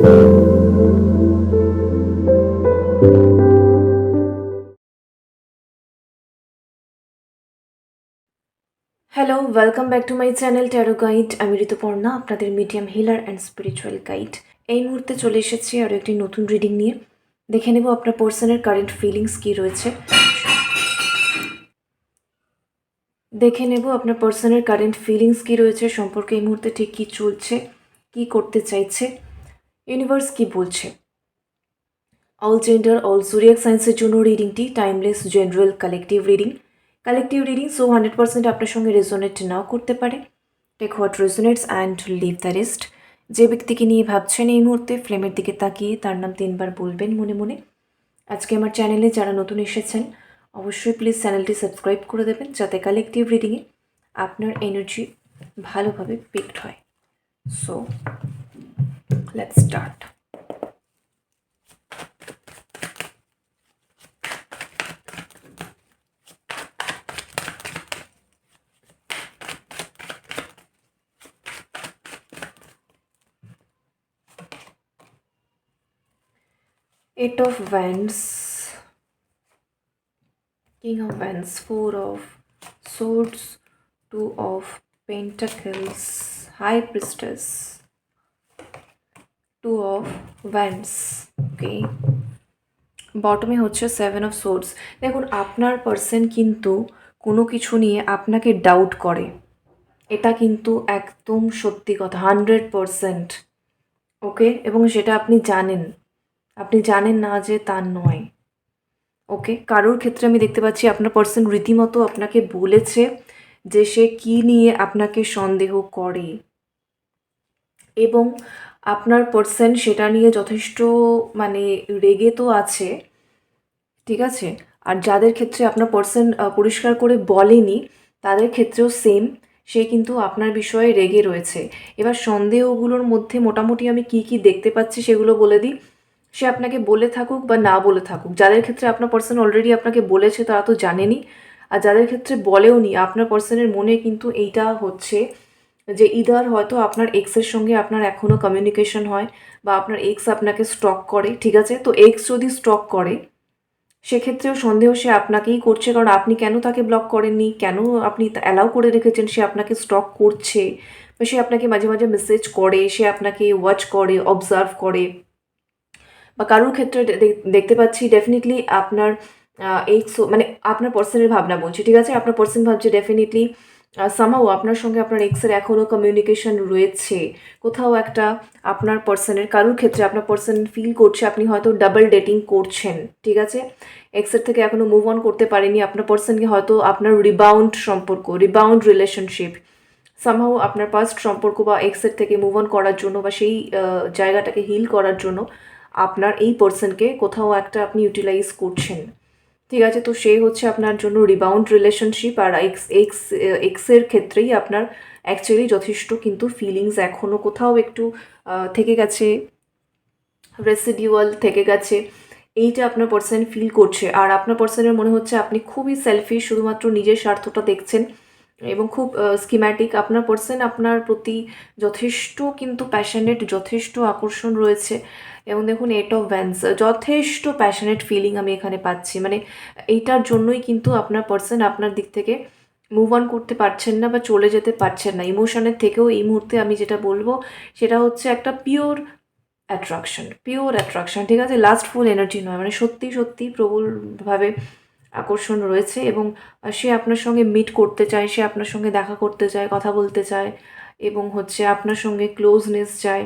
Hello welcome back to my channel tarot guide আমি ঋতুপর্ণা, আপনাদের medium healer and spiritual guide এই মুহূর্তে চলে এসেছি আরও একটি নতুন রিডিং নিয়ে। দেখে নেব আপনার পার্সনের কারেন্ট ফিলিংস কী রয়েছে। দেখে নেব আপনার পার্সনের কারেন্ট ফিলিংস কী রয়েছে, সম্পর্কে এই মুহূর্তে ঠিক কী চলছে, কী করতে চাইছে। ইউনিভার্স কী বলছে? অল জেন্ডার অল জুরিয়াক সায়েন্সের জন্য রিডিংটি timeless general collective reading collective reading so hundred percent আপনার সঙ্গে রেজোনেট নাও করতে পারে। Take what resonates and leave the rest যে ব্যক্তিকে নিয়ে ভাবছেন এই মুহূর্তে ফ্লেমের দিকে তাকিয়ে তার নাম তিনবার বলবেন মনে মনে। আজকে আমার চ্যানেলে যারা নতুন এসেছেন, অবশ্যই প্লিজ চ্যানেলটি সাবস্ক্রাইব করে দেবেন, যাতে কালেকটিভ রিডিংয়ে আপনার এনার্জি ভালোভাবে পিকড হয়। So Let's start. Eight of Wands, King of Wands, Four of Swords, Two of Pentacles, High Priestess. Two of wands, okay? বটমে হচ্ছে সেভেন অফ সোর্স দেখুন, আপনার পার্সন কিন্তু কোনো কিছু নিয়ে আপনাকে ডাউট করে। এটা কিন্তু একদম সত্যি কথা হান্ড্রেড পারসেন্ট ওকে এবং সেটা আপনি জানেন। আপনি জানেন না যে তার নয় ওকে কারোর ক্ষেত্রে আমি দেখতে পাচ্ছি আপনার পার্সন রীতিমতো আপনাকে বলেছে যে সে কী নিয়ে আপনাকে সন্দেহ করে। এবং আপনার পার্সন সেটা নিয়ে যথেষ্ট মানে রেগে তো আছে, ঠিক আছে? আর যাদের ক্ষেত্রে আপনার পার্সন পরিষ্কার করে বলেনি, তাদের ক্ষেত্রেও সেম সে কিন্তু আপনার বিষয়ে রেগে রয়েছে। এবার সন্দেহগুলোর মধ্যে মোটামুটি আমি কি কি দেখতে পাচ্ছি সেগুলো বলে দিই। সে আপনাকে বলে থাকুক বা না বলে থাকুক, যাদের ক্ষেত্রে আপনার পার্সন অলরেডি আপনাকে বলেছে তারা তো জানেনি, আর যাদের ক্ষেত্রে বলেও নি আপনার পার্সনের মনে কিন্তু এইটা হচ্ছে যে ইদার হয়তো আপনার এক্সের সঙ্গে আপনার এখনও কমিউনিকেশন হয় বা আপনার এক্স আপনাকে স্টক করে, ঠিক আছে? তো এক্স যদি স্টক করে, সেক্ষেত্রেও সন্দেহ সে আপনাকেই করছে। কারণ আপনি কেন তাকে ব্লক করেননি? কেন আপনি অ্যালাউ করে রেখেছেন? সে আপনাকে স্টক করছে বা সে আপনাকে মাঝে মাঝে মেসেজ করে, সে আপনাকে ওয়াচ করে অবজার্ভ করে। বা কারোর ক্ষেত্রে দেখতে পাচ্ছি ডেফিনেটলি আপনার এই মানে আপনার পার্সনের ভাবনা বলছি, ঠিক আছে? আপনার পার্সন ভাবছে ডেফিনেটলি সামাও আপনার সঙ্গে আপনার এক্সের এখনও কমিউনিকেশন রয়েছে। কোথাও একটা আপনার পার্সনের কারোর ক্ষেত্রে আপনার পার্সন ফিল করছে, আপনি হয়তো ডাবল ডেটিং করছেন, ঠিক আছে? এক্সের থেকে এখনও মুভ অন করতে পারেনি আপনার পার্সনকে হয়তো আপনার রিবাউন্ড সম্পর্ক রিবাউন্ড রিলেশনশিপ সামহাও আপনার পাস্ট সম্পর্ক বা এক্সের থেকে মুভ অন করার জন্য বা সেই জায়গাটাকে হিল করার জন্য আপনার এই পার্সনকে কোথাও একটা আপনি ইউটিলাইজ করছেন। ঠিক আছে, তো সে হচ্ছে আপনার জন্য রিবাউন্ড রিলেশনশিপ আর এক্স এক্স এক্সের ক্ষেত্রেই আপনার অ্যাকচুয়ালি যথেষ্ট কিন্তু ফিলিংস এখনও কোথাও একটু থেকে গেছে রেসিডিউয়াল থেকে গেছে, এইটা আপনার পার্সন ফিল করছে। আর আপনার পার্সনের মনে হচ্ছে আপনি খুবই সেলফি শুধুমাত্র নিজের স্বার্থটা দেখছেন। এবং খুব স্কিম্যাটিক আপনার পার্সন আপনার প্রতি যথেষ্ট কিন্তু প্যাশনেট যথেষ্ট আকর্ষণ রয়েছে। এবং দেখুন এট অফ ভ্যান্স যথেষ্ট প্যাশনেট ফিলিং আমি এখানে পাচ্ছি। মানে এইটার জন্যই কিন্তু আপনার পার্সন আপনার দিক থেকে মুভ অন করতে পারছেন না বা চলে যেতে পারছেন না। ইমোশনের থেকেও এই মুহূর্তে আমি যেটা বলব, সেটা হচ্ছে একটা পিওর অ্যাট্রাকশন পিওর অ্যাট্রাকশন ঠিক আছে? লাস্ট ফুল এনার্জি নয় মানে সত্যি সত্যি প্রবলভাবে আকর্ষণ রয়েছে এবং সে আপনার সঙ্গে মিট করতে চায়, সে আপনার সঙ্গে দেখা করতে চায়, কথা বলতে চায় এবং হচ্ছে আপনার সঙ্গে ক্লোজনেস চায়।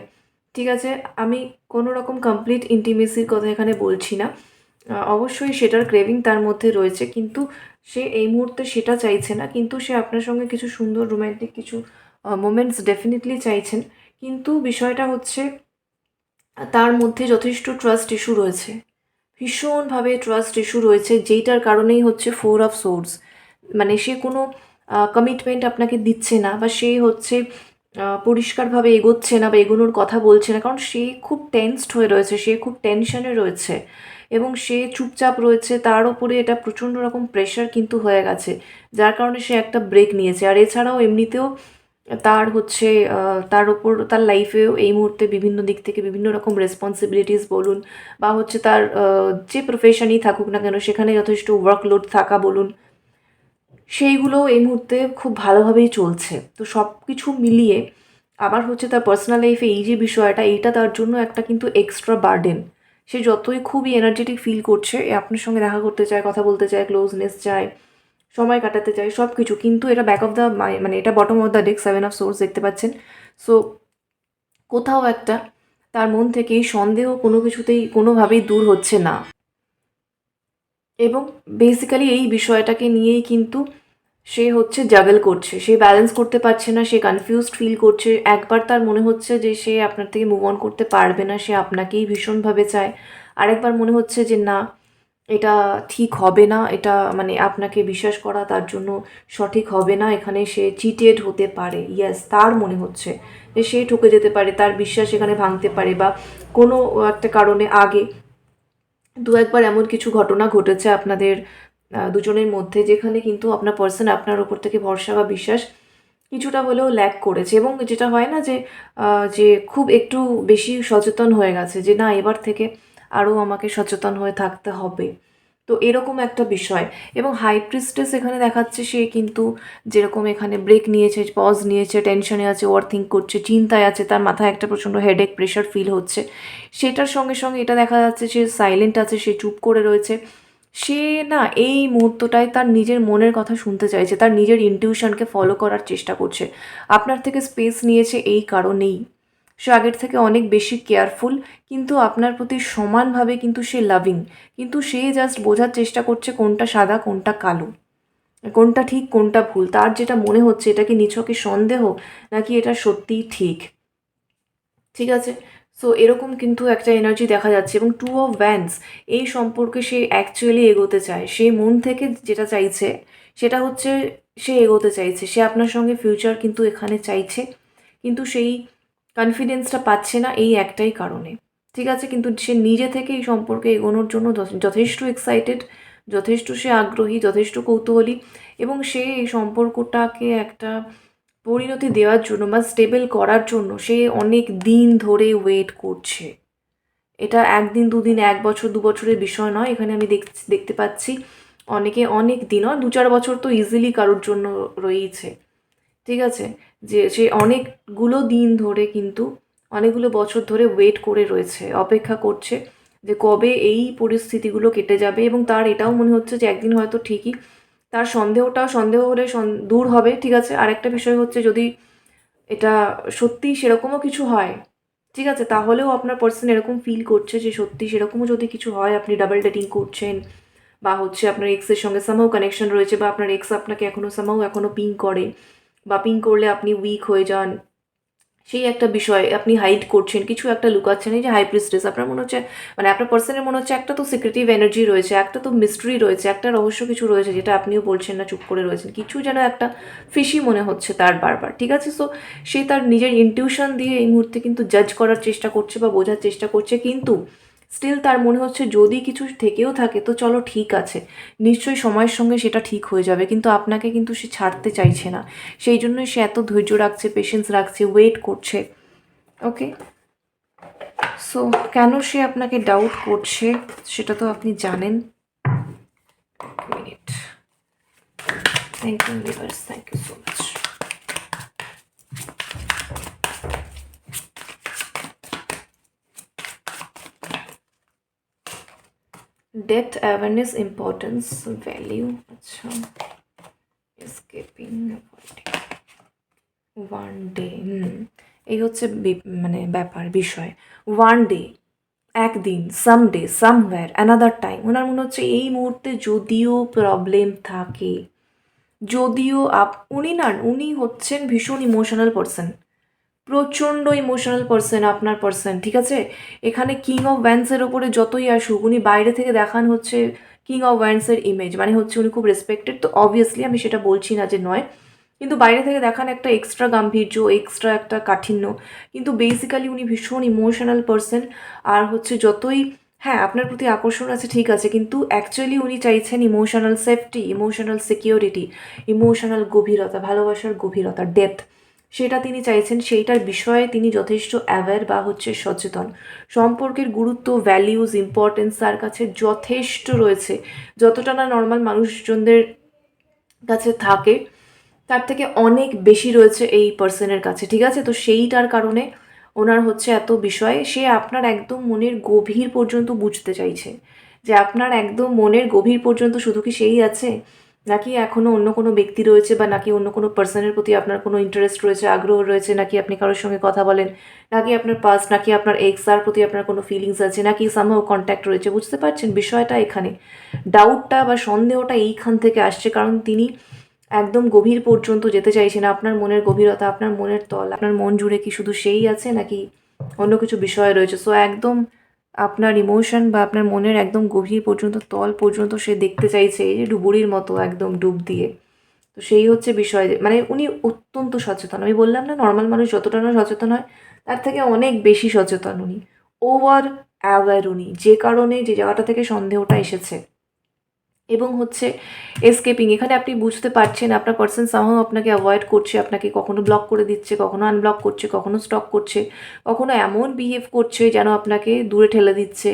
ঠিক আছে, আমি কোনো রকম কমপ্লিট ইন্টিমেসির কথা এখানে বলছি না। অবশ্যই সেটার ক্রেভিং তার মধ্যে রয়েছে, কিন্তু সে এই মুহূর্তে সেটা চাইছে না, কিন্তু সে আপনার সঙ্গে কিছু সুন্দর রোম্যান্টিক কিছু মোমেন্টস ডেফিনেটলি চাইছেন। কিন্তু বিষয়টা হচ্ছে, তার মধ্যে যথেষ্ট ট্রাস্ট ইস্যু রয়েছে। ভীষণভাবে ট্রাস্ট ইস্যু রয়েছে, যেইটার কারণেই হচ্ছে ফোর অফ সোর্স মানে সে কোনো কমিটমেন্ট আপনাকে দিচ্ছে না বা সে হচ্ছে পরিষ্কারভাবে এগোচ্ছে না বা এগোনোর কথা বলছে না, কারণ সে খুব টেন্সড হয়ে রয়েছে, সে খুব টেনশনে রয়েছে এবং সে চুপচাপ রয়েছে, তার ওপরে এটা প্রচণ্ড রকম প্রেশার কিন্তু হয়ে গেছে, যার কারণে সে একটা ব্রেক নিয়েছে। আর এছাড়াও এমনিতেও তার হচ্ছে তার ওপর তার লাইফেও এই মুহূর্তে বিভিন্ন দিক থেকে বিভিন্ন রকম রেসপন্সিবিলিটিস বলুন বা হচ্ছে তার যে প্রফেশনই থাকুক না কেন, সেখানে যথেষ্ট ওয়ার্কলোড থাকা বলুন, সেইগুলো এই মুহূর্তে খুব ভালোভাবেই চলছে। তো সব কিছু মিলিয়ে আবার হচ্ছে তার পার্সোনাল লাইফে এই যে বিষয়টা, এইটা তার জন্য একটা কিন্তু এক্সট্রা বার্ডেন সে যতই খুবই এনার্জেটিক ফিল করছে আপনার সঙ্গে দেখা করতে চায়, কথা বলতে চায় ক্লোজনেস চায় সময় কাটাতে চায় সব কিছু কিন্তু এটা ব্যাক অফ দ্য মানে এটা bottom of the deck seven of swords দেখতে পাচ্ছেন। সো কোথাও একটা তার মন থেকে এই সন্দেহ কোনো কিছুতেই কোনোভাবেই দূর হচ্ছে না। এবং বেসিক্যালি এই বিষয়টাকে নিয়েই কিন্তু সে হচ্ছে জাগল করছে। সে ব্যালেন্স করতে পারছে না, সে কনফিউজড ফিল করছে। একবার তার মনে হচ্ছে যে সে আপনার থেকে মুভ অন করতে পারবে না, সে আপনাকেই ভীষণভাবে চায়। আরেকবার মনে হচ্ছে যে না এটা ঠিক হবে না, এটা মানে আপনাকে বিশ্বাস করা তার জন্য সঠিক হবে না, এখানে সে চিটেড হতে পারে। ইয়েস তার মনে হচ্ছে যে সে ঠকে যেতে পারে, তার বিশ্বাস এখানে ভাঙতে পারে বা কোনো একটা কারণে আগে দু একবার এমন কিছু ঘটনা ঘটেছে আপনাদের দুজনের মধ্যে যেখানে কিন্তু আপনার পার্সন আপনার ওপর থেকে ভরসা বা বিশ্বাস কিছুটা হলেও ল্যাক করেছে এবং যেটা হয় না যে যে খুব একটু বেশি সচেতন হয়ে গেছে যে না, এবার থেকে আরও আমাকে সচেতন হয়ে থাকতে হবে। তো এরকম একটা বিষয়। এবং হাই প্রিস্টেস এখানে দেখাচ্ছে সে কিন্তু যেরকম এখানে ব্রেক নিয়েছে পজ নিয়েছে টেনশনে আছে ওভার থিঙ্ক করছে, চিন্তায় আছে, তার মাথায় একটা প্রচণ্ড হেডেক প্রেশার ফিল হচ্ছে। সেটার সঙ্গে সঙ্গে এটা দেখা যাচ্ছে সে সাইলেন্ট আছে, সে চুপ করে রয়েছে। সে না এই মুহূর্তটায় তার নিজের মনের কথা শুনতে চাইছে, তার নিজের ইনটিউশনকে ফলো করার চেষ্টা করছে। আপনার থেকে স্পেস নিয়েছে এই কারণেই। সে আগের থেকে অনেক বেশি কেয়ারফুল, কিন্তু আপনার প্রতি সমানভাবে কিন্তু সে লাভিং কিন্তু সে জাস্ট বোঝার চেষ্টা করছে কোনটা সাদা, কোনটা কালো। কোনটা ঠিক, কোনটা ভুল, তার যেটা মনে হচ্ছে এটা কি নিছকে সন্দেহ, নাকি এটা সত্যিই ঠিক? ঠিক আছে? সো এরকম কিন্তু একটা এনার্জি দেখা যাচ্ছে এবং টু অফ ভ্যান্স এই সম্পর্কে সে অ্যাকচুয়ালি এগোতে চায়। সে মন থেকে যেটা চাইছে, সেটা হচ্ছে সে এগোতে চাইছে। সে আপনার সঙ্গে ফিউচার কিন্তু এখানে চাইছে, কিন্তু সেই কনফিডেন্সটা পাচ্ছে না এই একটাই কারণে। ঠিক আছে? কিন্তু সে নিজে থেকে এই সম্পর্কে এগোনোর জন্য যথেষ্ট এক্সাইটেড যথেষ্ট সে আগ্রহী, যথেষ্ট কৌতূহলী এবং সে এই সম্পর্কটাকে একটা পরিণতি দেওয়ার জন্য বা স্টেবল করার জন্য সে অনেক দিন ধরে ওয়েট করছে। এটা একদিন, দুদিন, এক বছর, দু বছরের বিষয় নয়। এখানে আমি দেখ- দেখতে পাচ্ছি অনেকে অনেক দিনও দু চার বছর তো ইজিলি কারোর জন্য রয়েছে ঠিক আছে? যে সে অনেকগুলো দিন ধরে কিন্তু অনেকগুলো বছর ধরে ওয়েট করে রয়েছে, অপেক্ষা করছে যে কবে এই পরিস্থিতিগুলো কেটে যাবে এবং তার এটাও মনে হচ্ছে যে একদিন হয়তো ঠিকই তার সন্দেহটা সন্দেহ হলে দূর হবে, ঠিক আছে? আরেকটা বিষয় হচ্ছে যদি এটা সত্যি সেরকমও কিছু হয়, ঠিক আছে? তাহলেও আপনার পার্সন এরকম ফিল করছে যে সত্যি সেরকমও যদি কিছু হয়, আপনি ডাবল ডেটিং করছেন বা হচ্ছে আপনার এক্সের সঙ্গে সামাও কানেকশন রয়েছে বা আপনার এক্স আপনাকে এখনও সামাও এখনও পিং করে বা পিং করলে আপনি উইক হয়ে যান। সেই একটা বিষয়, আপনি হাইড করছেন, কিছু একটা লুকাচ্ছেন, এই যে হাই প্রিস্টেস আপনার মনে হচ্ছে মানে আপনার পার্সনের মনে হচ্ছে একটা তো সিক্রেটিভ এনার্জি রয়েছে, একটা তো মিস্ট্রি রয়েছে, একটা রহস্য কিছু রয়েছে, যেটা আপনিও বলছেন না, চুপ করে রয়েছেন। কিছু যেন একটা ফিশি মনে হচ্ছে তার বারবার, ঠিক আছে? সো সে তার নিজের ইনটিউশন দিয়ে এই মুহূর্তে কিন্তু জাজ করার চেষ্টা করছে বা বোঝার চেষ্টা করছে, কিন্তু স্টিল তার মনে হচ্ছে যদি কিছু থেকেও থাকে, তো চলো ঠিক আছে। নিশ্চয়ই সময়ের সঙ্গে সেটা ঠিক হয়ে যাবে, কিন্তু আপনাকে কিন্তু সে ছাড়তে চাইছে না। সেই জন্যই সে এত ধৈর্য রাখছে পেশেন্স রাখছে ওয়েট করছে। ওকে সো কেন সে আপনাকে ডাউট করছে, সেটা তো আপনি জানেন। Thank you thank you so much depth awareness, importance, value. আচ্ছা escaping ওয়ান ডে hmm. এই হচ্ছে মানে ব্যাপার, বিষয়। ওয়ান ডে একদিন সামডে সামওয়্যার অ্যানাদার টাইম ওনার মনে হচ্ছে এই মুহূর্তে যদিও প্রবলেম থাকে, যদিও আপ, উনি না, উনি হচ্ছেন ভীষণ ইমোশনাল পার্সন প্রচণ্ড ইমোশনাল পার্সন আপনার পার্সন ঠিক আছে? এখানে কিং অফ ভ্যান্সের ওপরে যতই আসুক, উনি বাইরে থেকে দেখান হচ্ছে কিং অফ ভ্যান্সের ইমেজ মানে হচ্ছে উনি খুব রেসপেক্টেড তো অবভিয়াসলি আমি সেটা বলছি না যে নয়। কিন্তু বাইরে থেকে দেখান একটা এক্সট্রা গাম্ভীর্য এক্সট্রা একটা কাঠিন্য, কিন্তু বেসিক্যালি উনি ভীষণ ইমোশনাল পার্সন আর হচ্ছে যতই হ্যাঁ আপনার প্রতি আকর্ষণ আছে, ঠিক আছে, কিন্তু অ্যাকচুয়ালি উনি চাইছেন emotional safety emotional security emotional গভীরতা, ভালোবাসার গভীরতা ডেপথ সেটা তিনি চাইছেন, সেইটার বিষয়ে তিনি যথেষ্ট অ্যাওয়্যার বা হচ্ছে সচেতন। সম্পর্কের গুরুত্ব ভ্যালিউজ ইম্পর্টেন্স তার কাছে যথেষ্ট রয়েছে। যতটা না নর্মাল মানুষজনদের কাছে থাকে, তার থেকে অনেক বেশি রয়েছে এই পার্সনের কাছে, ঠিক আছে? তো সেইটার কারণে ওনার হচ্ছে এত বিষয়, সে আপনার একদম মনের গভীর পর্যন্ত বুঝতে চাইছে। যে আপনার একদম মনের গভীর পর্যন্ত শুধু কি সেই আছে? নাকি এখনও অন্য কোনো ব্যক্তি রয়েছে বা নাকি অন্য কোনো পার্সনের প্রতি আপনার কোনো ইন্টারেস্ট রয়েছে, আগ্রহ রয়েছে, নাকি আপনি কারোর সঙ্গে কথা বলেন, নাকি আপনার পাস্ট নাকি আপনার এক্স তার প্রতি আপনার কোনো ফিলিংস আছে, নাকি সামহাও কন্ট্যাক্ট রয়েছে, বুঝতে পারছেন বিষয়টা এখানে? ডাউটটা বা সন্দেহটা এইখান থেকে আসছে, কারণ তিনি একদম গভীর পর্যন্ত যেতে চাইছেন, আপনার মনের গভীরতা, আপনার মনের তল, আপনার মন জুড়ে কি শুধু সেই আছে, নাকি অন্য কিছু বিষয় রয়েছে? সো একদম আপনার ইমোশন বা আপনার মনের একদম গভীর পর্যন্ত, তল পর্যন্ত সে দেখতে চাইছে, এই যে ডুবুরির মতো একদম ডুব দিয়ে। তো সেই হচ্ছে বিষয় মানে উনি অত্যন্ত সচেতন। আমি বললাম না নর্মাল মানুষ যতটা না সচেতন হয়, তার থেকে অনেক বেশি সচেতন উনি। ওভার অ্যাওয়ার উনি। যে কারণে যে জায়গাটা থেকে সন্দেহটা এসেছে। এবং হচ্ছে এসকেপিং এখানে আপনি বুঝতে পারছেন, আপনার পার্সন সামহাও আপনাকে অ্যাভয়েড করছে, আপনাকে কখনো ব্লক করে দিচ্ছে, কখনো আনব্লক করছে, কখনো স্টক করছে, কখনো এমন বিহেভ করছে যেন আপনাকে দূরে ঠেলে দিচ্ছে।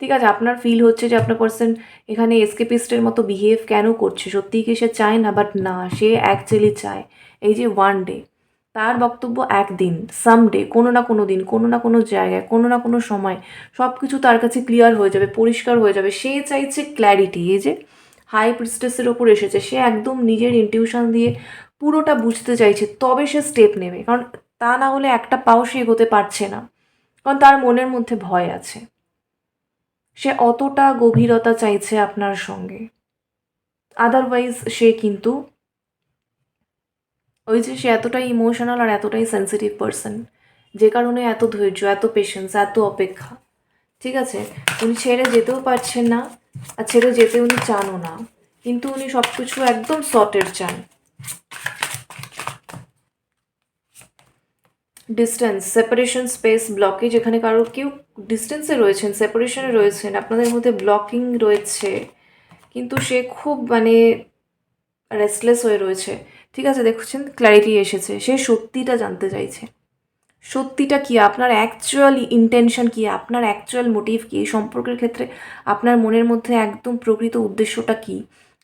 ঠিক আছে, আপনার ফিল হচ্ছে যে আপনার পার্সন এখানে এসকেপিস্টের মতো বিহেভ কেন করছে? সত্যিই কি সে চায় না? বাট না, সে অ্যাকচুয়ালি চায়। এই যে ওয়ান ডে তার বক্তব্য একদিন সামডে কোনো না কোনো দিন, কোনো না কোনো জায়গায়, কোনো না কোনো সময় সব কিছু তার কাছে ক্লিয়ার হয়ে যাবে, পরিষ্কার হয়ে যাবে। সে চাইছে ক্ল্যারিটি এই যে হাই প্রিস্টেসের ওপর এসেছে, সে একদম নিজের ইনটিউশন দিয়ে পুরোটা বুঝতে চাইছে, তবে সে স্টেপ নেবে। কারণ তা না হলে একটা পাও সে এগোতে পারছে না। কারণ তার মনের মধ্যে ভয় আছে। সে অতটা গভীরতা চাইছে আপনার সঙ্গে। আদারওয়াইজ সে কিন্তু ওই যে সে এতটাই ইমোশনাল আর এতটাই সেন্সিটিভ পার্সন যে কারণে এত ধৈর্য, এত পেশেন্স এত অপেক্ষা। ঠিক আছে? উনি ছেড়ে যেতেও পারছেন না, আর ছেড়ে যেতে উনি চানও না। কিন্তু উনি সব কিছু একদম সর্টের চান। ডিস্টেন্স সেপারেশন স্পেস ব্লকেজ এখানে কারও কেউ ডিস্টেন্সে রয়েছেন সেপারেশনে রয়েছেন, আপনাদের মধ্যে ব্লকিং রয়েছে। কিন্তু সে খুব মানে রেস্টলেস হয়ে রয়েছে। ঠিক আছে, দেখছেন? ক্ল্যারিটি এসেছে। সে সত্যিটা জানতে চাইছে। সত্যিটা কি? আপনার অ্যাকচুয়াল ইন্টেনশন কি? আপনার অ্যাকচুয়াল মোটিভ কি? এই সম্পর্কের ক্ষেত্রে আপনার মনের মধ্যে একদম প্রকৃত উদ্দেশ্যটা কি?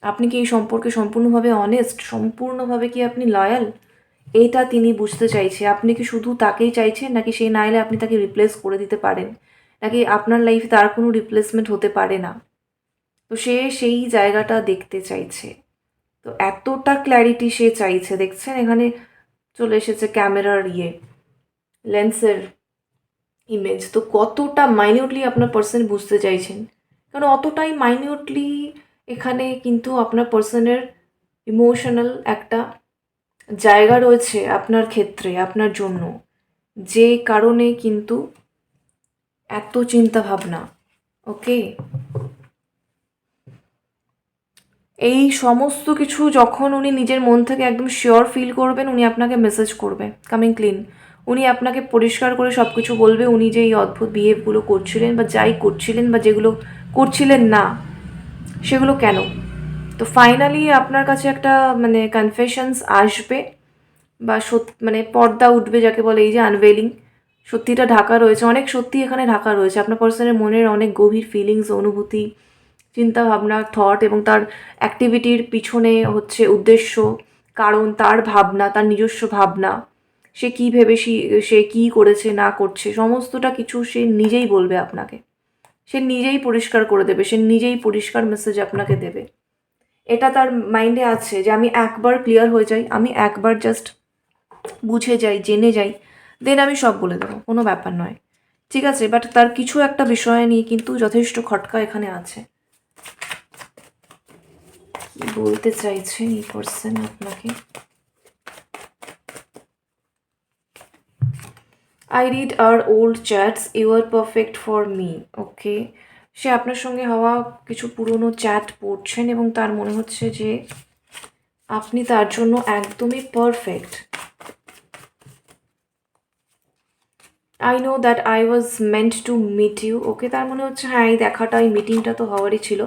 আপনি কি এই সম্পর্কে সম্পূর্ণভাবে অনেস্ট সম্পূর্ণভাবে কি আপনি লয়াল এটা তিনি বুঝতে চাইছে। আপনি কি শুধু তাকেই চাইছেন, নাকি সেই না এলে আপনি তাকে রিপ্লেস করে দিতে পারেন? নাকি আপনার লাইফে তার কোনো রিপ্লেসমেন্ট হতে পারে না? তো সে সেই জায়গাটা দেখতে চাইছে। তো এতটা ক্ল্যারিটি সে চাইছে, দেখছেন? এখানে চলে এসেছে ক্যামেরার ইয়ে লেন্সের ইমেজ তো কতটা মাইনিউটলি আপনার পার্সন বুঝতে চাইছেন? কারণ অতটাই মাইনিউটলি এখানে কিন্তু আপনার পার্সনের ইমোশনাল একটা জায়গা রয়েছে আপনার ক্ষেত্রে, আপনার জন্য। যে কারণে কিন্তু এত চিন্তা ভাবনা ওকে এই সমস্ত কিছু যখন উনি নিজের মন থেকে একদম শিওর ফিল করবেন, উনি আপনাকে মেসেজ করবে কামিং ক্লিন উনি আপনাকে পরিষ্কার করে সব কিছু বলবে, উনি যে এই অদ্ভুত বিহেভগুলো করছিলেন বা যাই করছিলেন বা যেগুলো করছিলেন না, সেগুলো কেন? তো ফাইনালি আপনার কাছে একটা মানে কনফেশনস আসবে বা সত- মানে পর্দা উঠবে যাকে বলে এই যে আনভেলিং সত্যিটা ঢাকা রয়েছে, অনেক সত্যি এখানে ঢাকা রয়েছে। আপনার পার্সনের মনের অনেক গভীর ফিলিংস অনুভূতি চিন্তা ভাবনা থট এবং তার অ্যাক্টিভিটির পিছনে হচ্ছে উদ্দেশ্য, কারণ তার ভাবনা, তার নিজস্ব ভাবনা। সে কী ভেবে সে- কী করেছে, না করছে, সমস্তটা কিছু সে নিজেই বলবে আপনাকে। সে নিজেই পরিষ্কার করে দেবে, সে নিজেই পরিষ্কার মেসেজ আপনাকে দেবে। এটা তার মাইন্ডে আছে যে আমি একবার ক্লিয়ার হয়ে যাই, আমি একবার জাস্ট বুঝে যাই, জেনে যাই দেন আমি সব বলে দেবো, কোনো ব্যাপার নয়। ঠিক আছে? বাট তার কিছু একটা বিষয় নিয়ে কিন্তু যথেষ্ট খটকা এখানে আছে। বলতে চাইছেন এই পার্সন আপনাকে। I read our old chats you are perfect for me okay সে আপনার সঙ্গে হওয়া কিছু পুরনো চ্যাট পড়ছেন এবং তার মনে হচ্ছে যে আপনি তার জন্য একদমই perfect I know that I was meant to meet you okay তার মনে হচ্ছে হ্যাঁ এই দেখাটা, এই মিটিংটা তো হওয়ারই ছিল।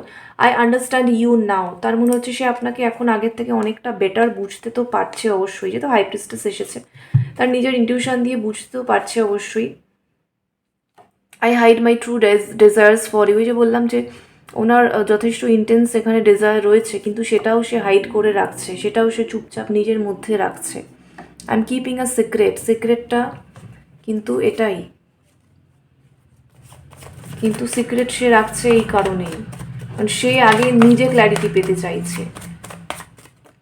আই আন্ডারস্ট্যান্ড ইউ নাও তার মনে হচ্ছে, সে আপনাকে এখন আগের থেকে অনেকটা বেটার বুঝতে তো পারছে অবশ্যই, যেহেতু হাই প্রিস্টেস এসেছে। তার নিজের ইনটিউশন দিয়ে বুঝতেও পারছে অবশ্যই। I hide my true desires for you যে বললাম যে, ওনার যথেষ্ট ইন্টেন্স এখানে ডেজায়ার রয়েছে, কিন্তু সেটাও সে হাইড করে রাখছে, সেটাও সে চুপচাপ নিজের মধ্যে রাখছে। I am keeping a secret সিক্রেটটা কিন্তু এটাই। কিন্তু সিক্রেট সে রাখছে এই কারণেই। কারণ সে আগে নিজে ক্ল্যারিটি পেতে চাইছে।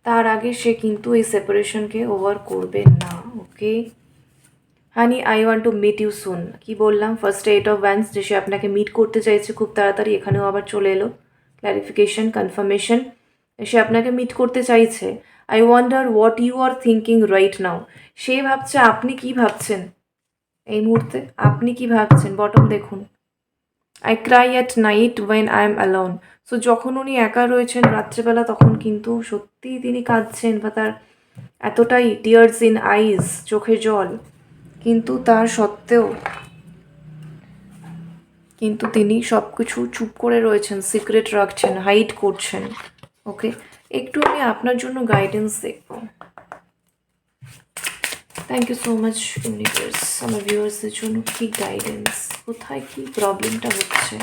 তার আগে সে কিন্তু এই সেপারেশনকে ওভার করবে না okay honey I want to meet you soon কি বললাম? ফার্স্ট এইট অফ ভ্যান্স যে সে আপনাকে মিট করতে চাইছে, খুব তাড়াতাড়ি এখানেও আবার চলে এলো। ক্ল্যারিফিকেশন কনফার্মেশন সে আপনাকে মিট করতে চাইছে। I wonder what you are thinking right now সে ভাবছে, আপনি কি ভাবছেন? এই মুহূর্তে আপনি কি ভাবছেন? বটম, দেখুন। I cry at night when I am alone so যখন উনি একা রয়েছেন রাত্রেবেলা, তখন কিন্তু সত্যিই তিনি কাঁদছেন বা তার এতটাই টিয়ার্স ইন আইস চোখে জল। কিন্তু তার সত্ত্বেও কিন্তু তিনি সব কিছু চুপ করে রয়েছেন সিক্রেট রাখছেন হাইড করছেন। ওকে একটু আমি আপনার জন্য গাইডেন্স দেখব। Thank you so much universe আমার ভিউয়ার্সদের জন্য কি গাইডেন্স কোথায় কি প্রবলেমটা হচ্ছে?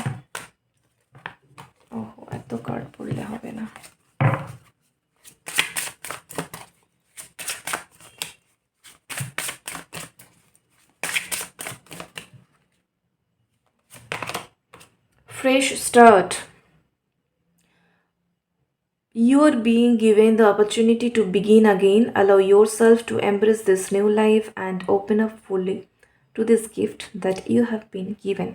ওহো, এত কার্ড পড়লে হবে না। Fresh start you are being given the opportunity to begin again, allow yourself to embrace this new life and open up fully to this gift that you have been given.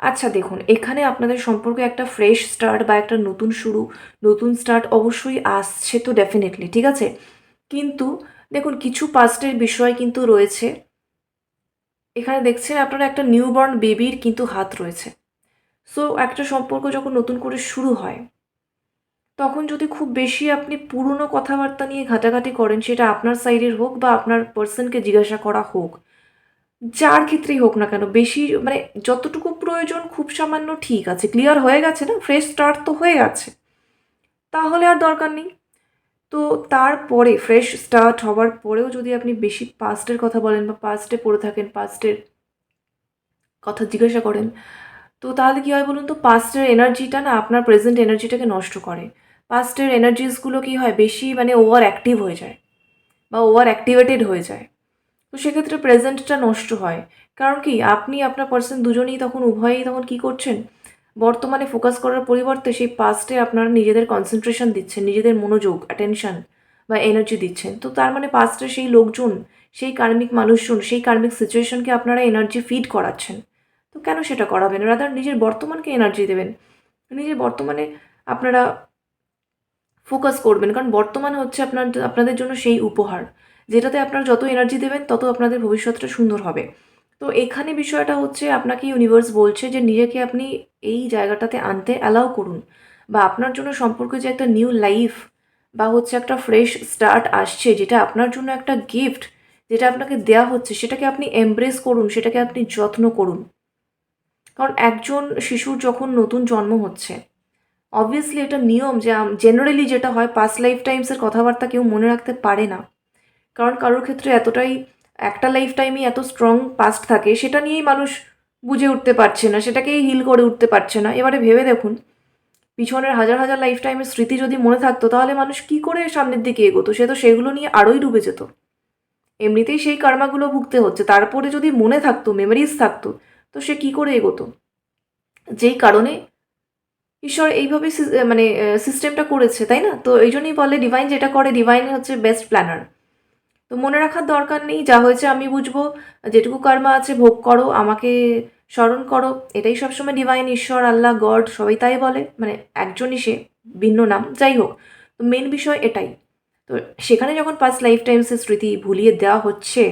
আচ্ছা দেখুন, এখানে আপনাদের সম্পর্কে একটা fresh start বা একটা নতুন শুরু, নতুন স্টার্ট অবশ্যই আসছে তো ডেফিনেটলি ঠিক আছে? কিন্তু দেখুন, কিছু পাস্টের বিষয় কিন্তু রয়েছে। এখানে দেখছেন আপনারা একটা নিউবর্ন বেবির কিন্তু হাত রয়েছে। সো একটা সম্পর্ক যখন নতুন করে শুরু হয় তখন যদি খুব বেশি আপনি পুরনো কথাবার্তা নিয়ে ঘাটাঘাটি করেন, সেটা আপনার সাইডের হোক বা আপনার পার্সনকে জিজ্ঞাসা করা হোক, যার ক্ষেত্রেই হোক না কেন, বেশি মানে যতটুকু প্রয়োজন খুব সামান্য ঠিক আছে ক্লিয়ার হয়ে গেছে না ফ্রেশ স্টার্ট তো হয়ে গেছে, তাহলে আর দরকার নেই। তো তারপরে ফ্রেশ স্টার্ট হওয়ার পরেও যদি আপনি বেশি পাস্টের কথা বলেন বা পাস্টে পড়ে থাকেন পাস্টের কথা জিজ্ঞাসা করেন, তো তাহলে কী হয় বলুন তো পাস্টের এনার্জিটা না আপনার প্রেজেন্ট এনার্জিটাকে নষ্ট করে। পাস্টের এনার্জিসগুলো কী হয়? বেশি মানে ওভার অ্যাক্টিভ হয়ে যায় বা ওভার অ্যাক্টিভেটেড হয়ে যায়। তো সেক্ষেত্রে প্রেজেন্টটা নষ্ট হয়। কারণ কি? আপনি, আপনার পার্সন দুজনেই তখন, উভয়েই তখন কী করছেন? বর্তমানে ফোকাস করার পরিবর্তে সেই পাস্টে আপনারা নিজেদের কনসেন্ট্রেশন দিচ্ছেন, নিজেদের মনোযোগ অ্যাটেনশন বা এনার্জি দিচ্ছেন। তো তার মানে পাস্টে সেই লোকজন, সেই কার্মিক মানুষজন, সেই কার্মিক সিচুয়েশনকে আপনারা এনার্জি ফিড করাচ্ছেন। তো কেন সেটা করাবেন? রাদার নিজের বর্তমানকে এনার্জি দেবেন। নিজের বর্তমানে আপনারা ফোকাস করবেন। কারণ বর্তমান হচ্ছে আপনার আপনাদের জন্য সেই উপহার। যেটাতে আপনার যত এনার্জি দেবেন, তত আপনাদের ভবিষ্যৎটা সুন্দর হবে। তো এখানে বিষয়টা হচ্ছে আপনাকে ইউনিভার্স বলছে যে, নিজেকে আপনি এই জায়গাটাতে আনতে অ্যালাউ করুন। বা আপনার জন্য সম্পর্কে যে একটা নিউ লাইফ বা হচ্ছে একটা ফ্রেশ স্টার্ট আসছে, যেটা আপনার জন্য একটা গিফট যেটা আপনাকে দেয়া হচ্ছে, সেটাকে আপনি এমব্রেস করুন, সেটাকে আপনি যত্ন করুন। কারণ একজন শিশুর যখন নতুন জন্ম হচ্ছে অবভিয়াসলি এটা নিয়ম যে জেনারেলি যেটা হয় পাস্ট লাইফ টাইমসের কথাবার্তা কেউ মনে রাখতে পারে না। কারণ কারোর ক্ষেত্রে এতটাই, একটা লাইফ টাইমই এত স্ট্রং পাস্ট থাকে, সেটা নিয়েই মানুষ বুঝে উঠতে পারছে না, সেটাকেই হিল করে উঠতে পারছে না। এবারে ভেবে দেখুন, পিছনের হাজার হাজার লাইফ টাইমের স্মৃতি যদি মনে থাকতো, তাহলে মানুষ কি করে সামনের দিকে এগোতো? সে তো সেগুলো নিয়ে আরোই ডুবে যেত। এমনিতেই সেই কর্মাগুলো ভুগতে হচ্ছে। তারপরে যদি মনে থাকতো মেমোরিজ থাকতো, তো সে কি করে এগোতো? যেই কারণে ঈশ্বর এইভাবে মানে সিস্টেমটা করেছে, তাই না? তো এই জন্যই বলে ডিভাইন যেটা করে ডিভাইন হচ্ছে বেস্ট প্ল্যানার তো মনে রাখার দরকার নেই, যা হয়েছে আমি বুঝব, যেটুকু কর্মা আছে ভোগ করো, আমাকে স্মরণ করো। এটাই সবসময় ডিভাইন ঈশ্বর, আল্লাহ, গড, সবাই তাই বলে মানে একজনই সে, ভিন্ন নাম, যাই হোক। তো মেন বিষয় এটাই। তো সেখানে যখন পাস্ট লাইফ টাইমসের স্মৃতি ভুলিয়ে দেওয়া হচ্ছে,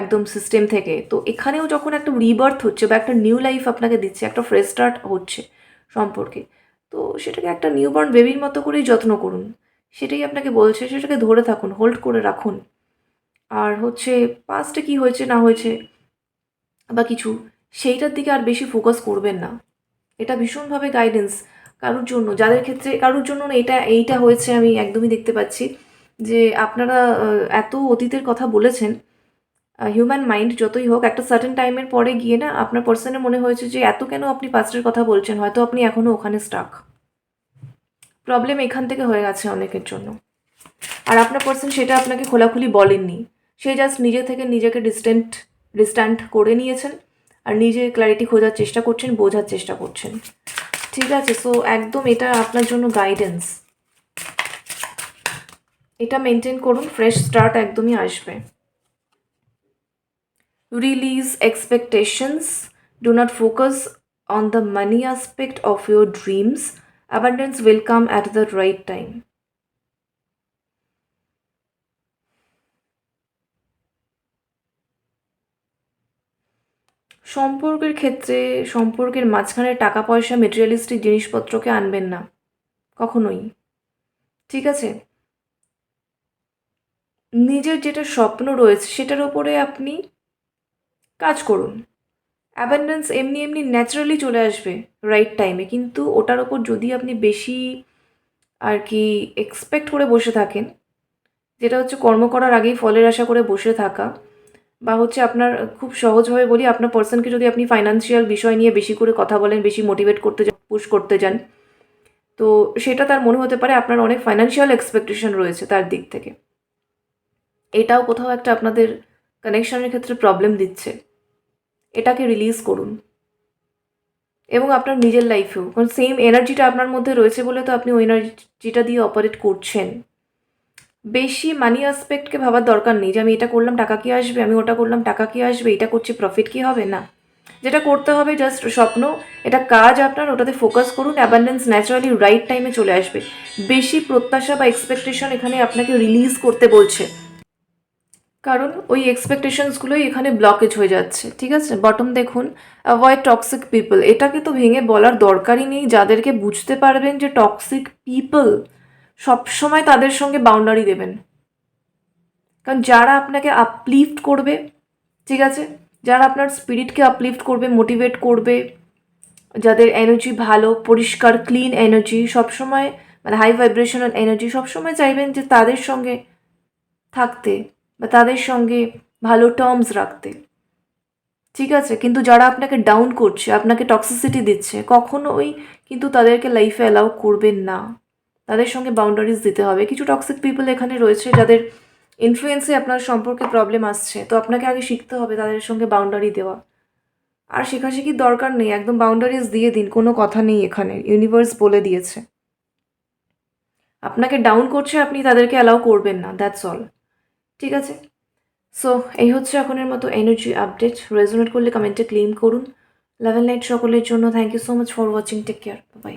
একদম সিস্টেম থেকে, তো এখানেও যখন একটা রিবার্থ হচ্ছে বা একটা নিউ লাইফ আপনাকে দিচ্ছে, একটা ফ্রেশ স্টার্ট হচ্ছে সম্পর্কে। তো সেটাকে একটা নিউবর্ন বেবির মতো করেই যত্ন করুন। সেটাই আপনাকে বলছে, সেটাকে ধরে থাকুন হোল্ড করে রাখুন। আর হচ্ছে পাস্টে কি হয়েছে, না হয়েছে বা কিছু, সেইটার দিকে আর বেশি ফোকাস করবেন না। এটা ভীষণভাবে গাইডেন্স কারোর জন্য। যাদের ক্ষেত্রে, কারোর জন্য এটা, এইটা হয়েছে আমি একদমই দেখতে পাচ্ছি যে আপনারা এত অতীতের কথা বলেছেন হিউম্যান মাইন্ড যতই হোক, একটা সার্টেন টাইমের পরে গিয়ে না আপনার পার্সনের মনে হয়েছে যে এত কেন আপনি পাস্টের কথা বলছেন? হয়তো আপনি এখনও ওখানে স্টাক প্রবলেম এখান থেকে হয়ে গেছে অনেকের জন্য। আর আপনার পার্সন সেটা আপনাকে খোলাখুলি বলেননি। সে জাস্ট নিজে থেকে নিজেকে ডিস্টেন্ট ডিস্ট্যান্ট করে নিয়েছেন আর নিজে ক্ল্যারিটি খোঁজার চেষ্টা করছেন, বোঝার চেষ্টা করছেন। ঠিক আছে সো একদম এটা আপনার জন্য গাইডেন্স এটা মেনটেন করুন ফ্রেশ স্টার্ট একদমই আসবে। Release expectations do not focus on the money aspect of your dreams abundance will come at the right time সম্পর্কের ক্ষেত্রে সম্পর্কের মাঝখানে টাকা পয়সা মেটেরিয়ালিস্টিক জিনিসপত্রকে আনবেন না কখনোই ঠিক আছে নিজের যেটা স্বপ্ন রয়েছে সেটার ওপরে আপনি কাজ করুন। অ্যাবেন্ডেন্স এমনি এমনি ন্যাচারালি চলে আসবে রাইট টাইমে কিন্তু ওটার ওপর যদি আপনি বেশি আর কি এক্সপেক্ট করে বসে থাকেন, যেটা হচ্ছে কর্ম করার আগেই ফলের আশা করে বসে থাকা, বা হচ্ছে আপনার খুব সহজভাবে বলি আপনার পার্সনকে যদি আপনি ফাইন্যান্সিয়াল বিষয় নিয়ে বেশি করে কথা বলেন, বেশি মোটিভেট করতে যান পুশ করতে যান, তো সেটা তার মনে হতে পারে আপনার অনেক ফাইন্যান্সিয়াল এক্সপেকটেশন রয়েছে তার দিক থেকে। এটাও কোথাও একটা আপনাদের কানেকশনের ক্ষেত্রে প্রবলেম দিচ্ছে, এটাকে রিলিজ করুন। এবং আপনার নিজের লাইফেও কারণ সেম এনার্জিটা আপনার মধ্যে রয়েছে বলে তো আপনি ওই এনার্জিটা দিয়ে অপারেট করছেন। বেশি মানি অ্যাসপেক্টকে ভাবার দরকার নেই যে আমি এটা করলাম, টাকা কি আসবে, আমি ওটা করলাম, টাকা কি আসবে, এটা করছি প্রফিট কি হবে? না। যেটা করতে হবে জাস্ট স্বপ্ন, এটা কাজ আপনার, ওটাতে ফোকাস করুন অ্যাবান্ডেন্স ন্যাচারালি রাইট টাইমে চলে আসবে। বেশি প্রত্যাশা বা এক্সপেকটেশন এখানে আপনাকে রিলিজ করতে বলছে। কারণ ওই এক্সপেকটেশনসগুলোই এখানে ব্লকেজ হয়ে যাচ্ছে, ঠিক আছে? বটম দেখুন অ্যাভয়েড টক্সিক পিপল এটাকে তো ভেঙে বলার দরকারই নেই। যাদেরকে বুঝতে পারবেন যে টক্সিক পিপল সবসময় তাদের সঙ্গে বাউন্ডারি দেবেন। কারণ যারা আপনাকে আপলিফট করবে, ঠিক আছে? যারা আপনার স্পিরিটকে আপলিফট করবে মোটিভেট করবে, যাদের এনার্জি ভালো, পরিষ্কার ক্লিন এনার্জি সবসময় মানে হাই ভাইব্রেশনাল এনার্জি সবসময় চাইবেন যে তাদের সঙ্গে থাকতে। বা তাদের সঙ্গে ভালো টার্মস রাখতে। ঠিক আছে? কিন্তু যারা আপনাকে ডাউন করছে, আপনাকে টক্সিসিটি দিচ্ছে কখনোই কিন্তু তাদেরকে লাইফে অ্যালাউ করবেন না। তাদের সঙ্গে বাউন্ডারিজ দিতে হবে। কিছু টক্সিক পিপল এখানে রয়েছে যাদের ইনফ্লুয়েন্সে আপনার সম্পর্কে প্রবলেম আসছে। তো আপনাকে আগে শিখতে হবে তাদের সঙ্গে বাউন্ডারি দেওয়া। আর শেখাশেখির দরকার নেই, একদম বাউন্ডারিজ দিয়ে দিন, কোনো কথা নেই এখানে। ইউনিভার্স বলে দিয়েছে। আপনাকে ডাউন করছে, আপনি তাদেরকে অ্যালাউ করবেন না দ্যাটস অল ঠিক আছে? সো এই হচ্ছে এখনের মতো এনার্জি আপডেট রেজোনেট করলে কমেন্টে ক্লেম করুন। লেভেল নাইট সকলের জন্য thank you so much for watching take care bye